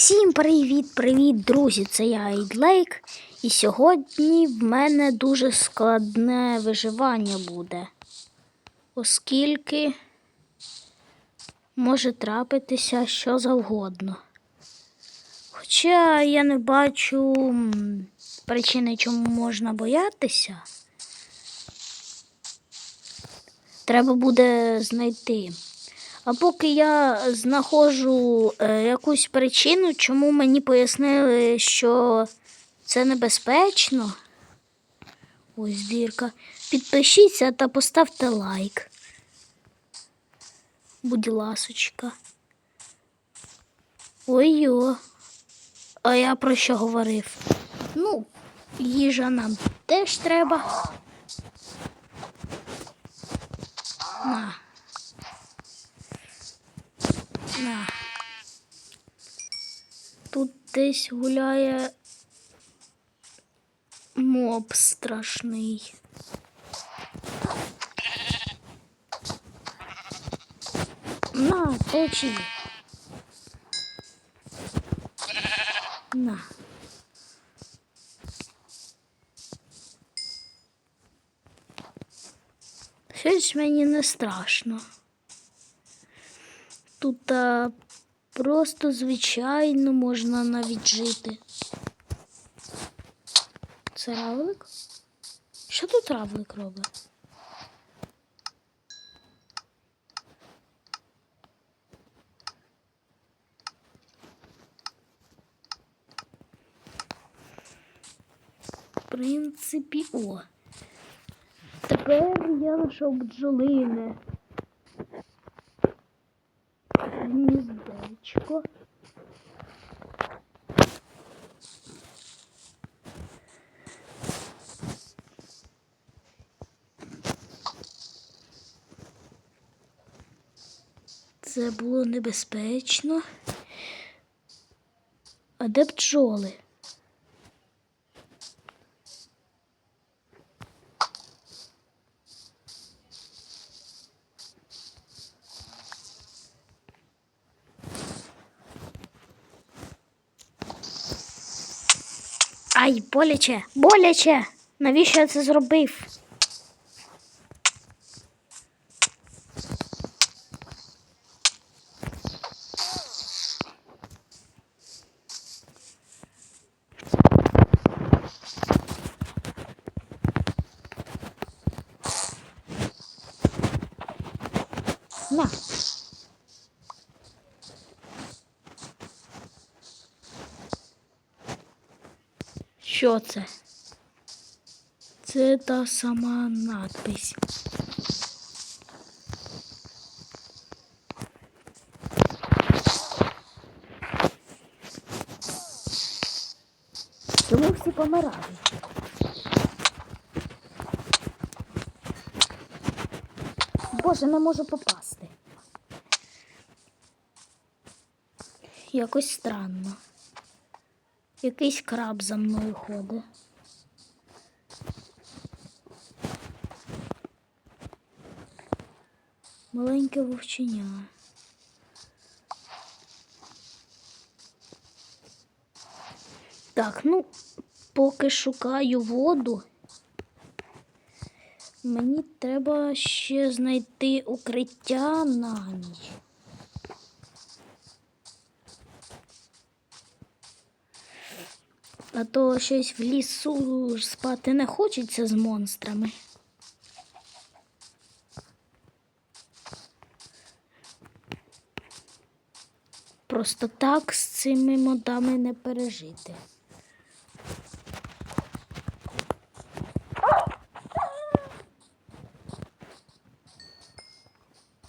Всім привіт-привіт, друзі! Це я Айдлейк. І сьогодні в мене дуже складне виживання буде, оскільки може трапитися що завгодно. Хоча я не бачу причини, чому можна боятися. Треба буде знайти. А поки я знаходжу е, якусь причину, чому мені пояснили, що це небезпечно. Ось збірка. Підпишіться та поставте лайк. Будь ласочка. Ой-йо. А я про що говорив? Ну, їжа нам теж треба. На. На. Тут десь гуляє моб страшний. На, получи. На. Щось мені не страшно. Тут а, просто звичайно можна навіть жити. Це равлик? Що тут равлик робить? В принципі, о. Тепер я знайшов бджолине. Гніздечко. Це було небезпечно. А де бджоли? Ай, боляче, боляче. Навіщо я це зробив? На. Що це? Це та сама надпись. Чому всі помирають? Боже, не можу попасти. Якось странно. Якийсь краб за мною ходить. Маленьке вовченя. Так, ну, поки шукаю воду, мені треба ще знайти укриття на ніч. А то щось в лісу спати не хочеться з монстрами. Просто так з цими модами не пережити.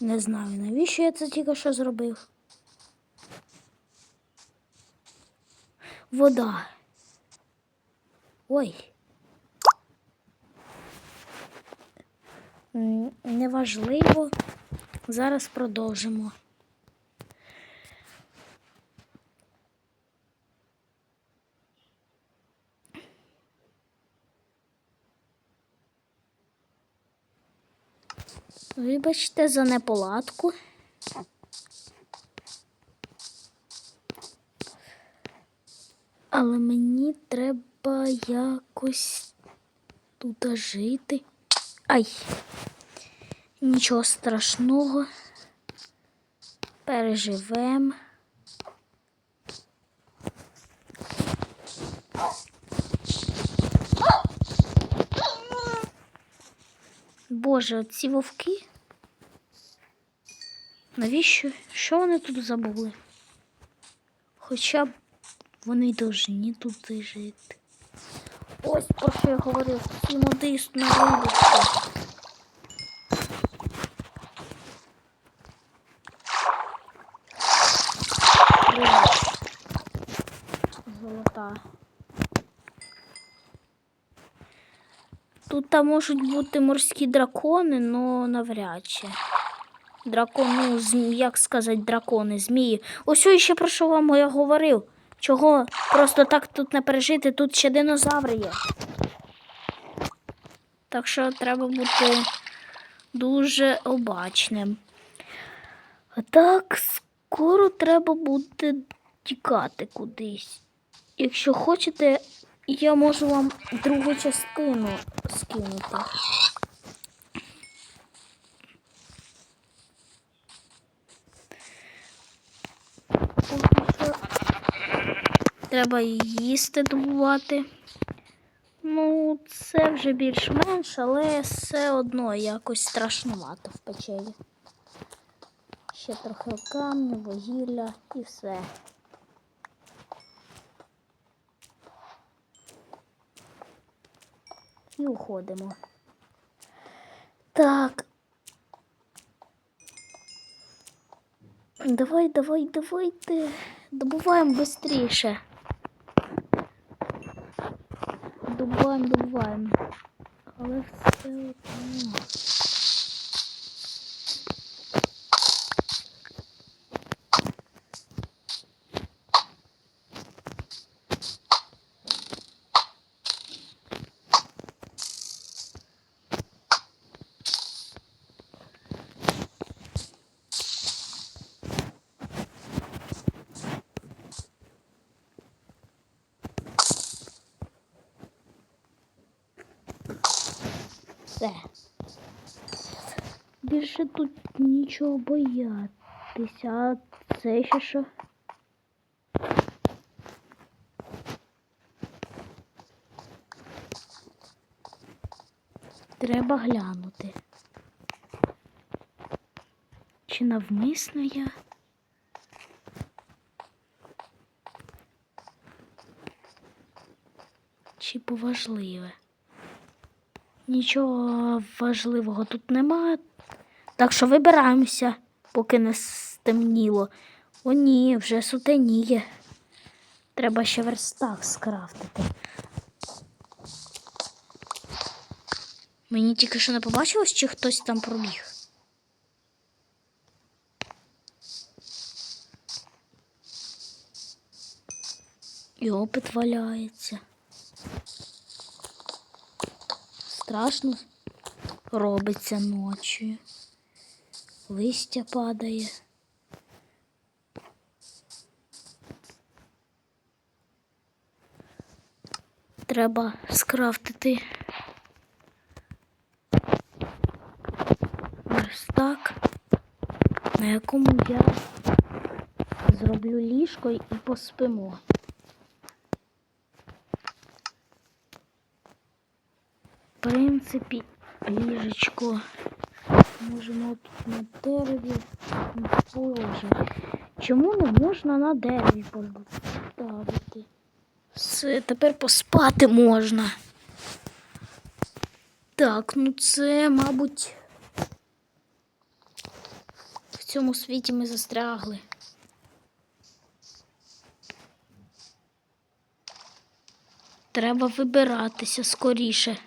Не знаю, навіщо я це тільки що зробив. Вода. Ой. Неважливо. Зараз продовжимо. Вибачте за неполадку. Але мені треба якось тут жити. Ай. Нічого страшного. Переживем. Боже, ці вовки. Навіщо? Що вони тут забули? Хоча б вони повинні тут жити. Ось про що я говорив. Ці модист на вулиці. Золота. Тут там можуть бути морські дракони, але навряд чи. Дракон, ну, зм- як сказати, дракони, змії. Ось ще про що вам я говорив. Чого просто так тут не пережити, тут ще динозаври є. Так що треба бути дуже обачним. Так, скоро треба буде тікати кудись. Якщо хочете, я можу вам другу частину скинути. Треба їсти добувати. Ну, це вже більш-менш, але все одно якось страшнувато в печері. Ще трохи камню, вугілля і все. І уходимо. Так. Давай, давай, давайте. Добуваємо швидше. Добуваємо, добуваємо. Але все одно. Все. Більше тут нічого боятися. А це ще що? Треба глянути. Чи навмисно я? Чи поважливе? Нічого важливого тут немає. Так що вибираємося, поки не стемніло. О, ні, вже сутеніє. Треба ще верстак скрафтити. Мені тільки що не побачилось, чи хтось там пробіг. І опит валяється. Страшно робиться ночі. Листя падає. Треба скрафтити верстак, на якому я зроблю ліжко і поспимо. Принципі, ліжечко можемо тут на дереві положити. Чому не можна на дереві поставити? Все, тепер поспати можна. Так, ну це, мабуть, в цьому світі ми застрягли. Треба вибиратися скоріше.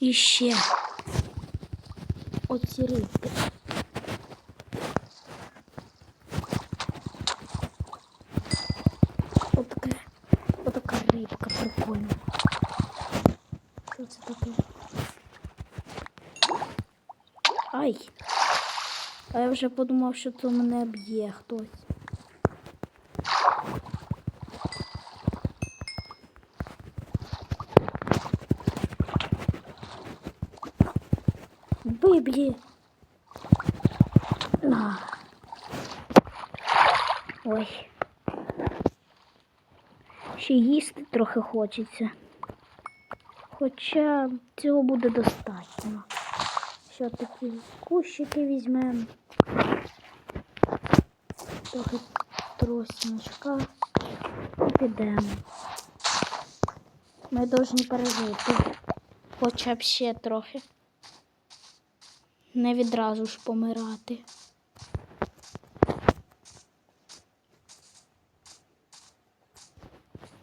І ще оці рибки. Отака, отака рибка прикольна. Що це таке? Ай! А я вже подумав, що це мене б'є хтось. Виб'є. На. Ой. Ще їсти трохи хочеться. Хоча цього буде достатньо. Що такі кущики візьмемо. Трохи тросіночка і підемо. Ми повинні пережити. Хоча б ще трохи. Не відразу ж помирати.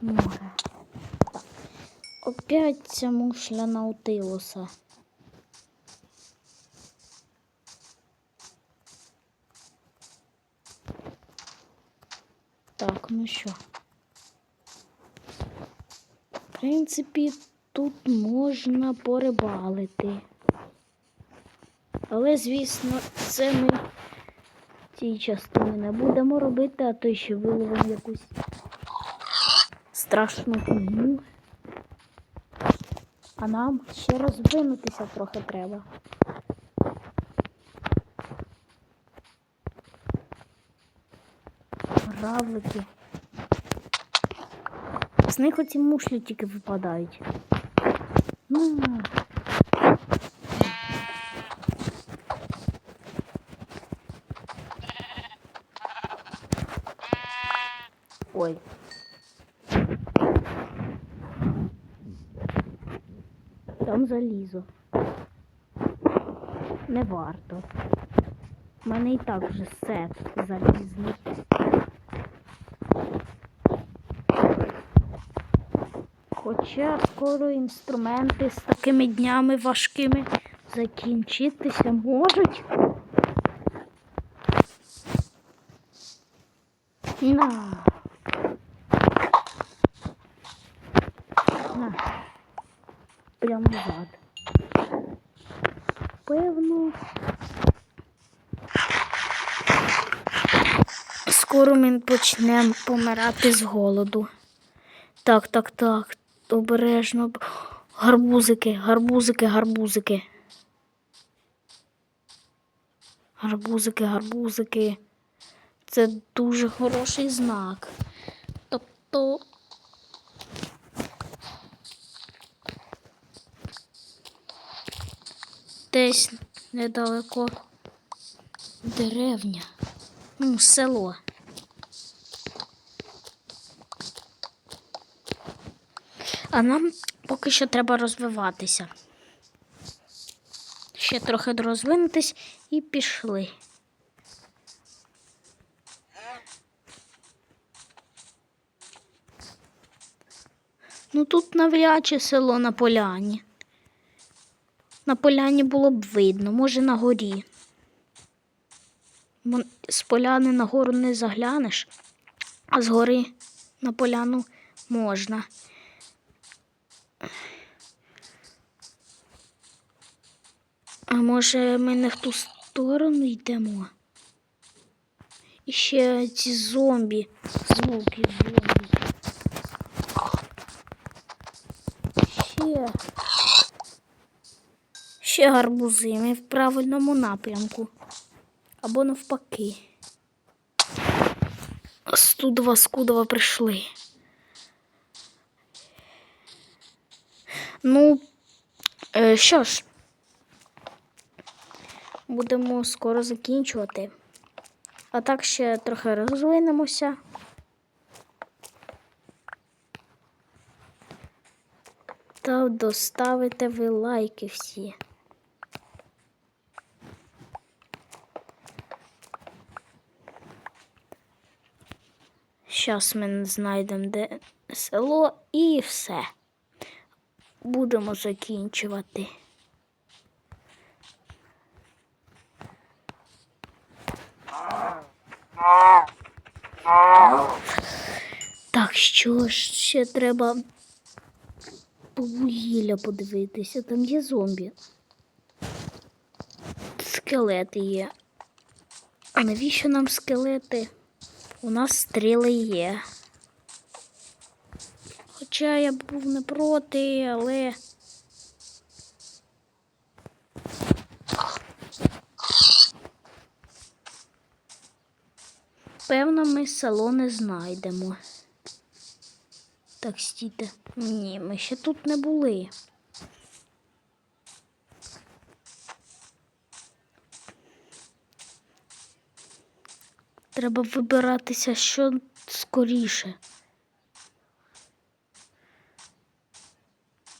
Море. Опять ця мушля наутилуса. Так, ну що. В принципі, тут можна порибалити. Але, звісно, це ми в цій частині не будемо робити, а то ще виловимо якусь страшну фігню. А нам ще розвинутися трохи треба. Равлики. З них оці мушлі тільки випадають. Ну. Ой. Там залізо. Не варто. У мене і так вже сет залізний. Хоча скоро інструменти з такими днями важкими закінчитися можуть. На. Прямо назад. Певно. Скоро ми почнемо помирати з голоду. Так, так, так. Обережно. Гарбузики, гарбузики, гарбузики. Гарбузики, гарбузики. Це дуже хороший знак. Тобто. Десь недалеко деревня. Ну, село. А нам поки що треба розвиватися. Ще трохи розвинутись і пішли. Ну тут навряд чи село на поляні. На поляні було б видно, може на горі. З поляни на гору не заглянеш, а з гори на поляну можна. А може ми не в ту сторону йдемо? І ще ці зомбі, звуки зомбі. Ще. Ще гарбузи. Ми в правильному напрямку. Або навпаки. Студова, скудова прийшли. Ну, е, що ж, будемо скоро закінчувати. А так ще трохи розвинемося. Та доставите ви лайки всі. Зараз ми знайдемо де село і все. Будемо закінчувати. Так, що ж ще треба по вугілля подивитися. Там є зомбі. Скелети є. А навіщо нам скелети? У нас стріли є. Хоча я був не проти, але. Певно, ми село не знайдемо. Так, стійте. Ні, ми ще тут не були. Треба вибиратися що скоріше.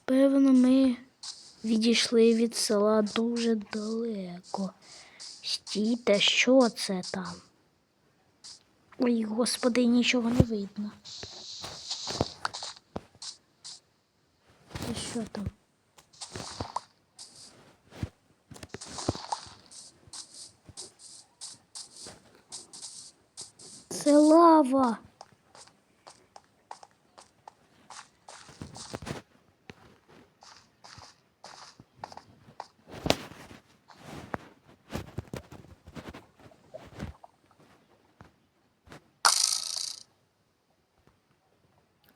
Певно, ми відійшли від села дуже далеко. Стійте, що це там? Ой, господи, нічого не видно. Що там? Це лава.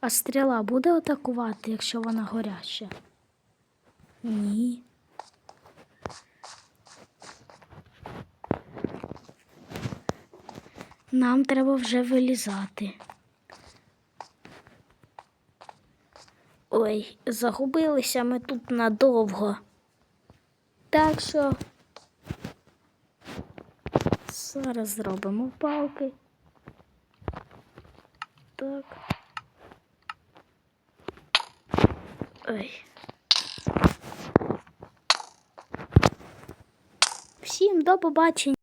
А стріла буде атакувати, якщо вона горяча? Ні. Нам треба вже вилізати. Ой, загубилися ми тут надовго. Так що зараз зробимо палки. Так. Ой. Всім до побачення.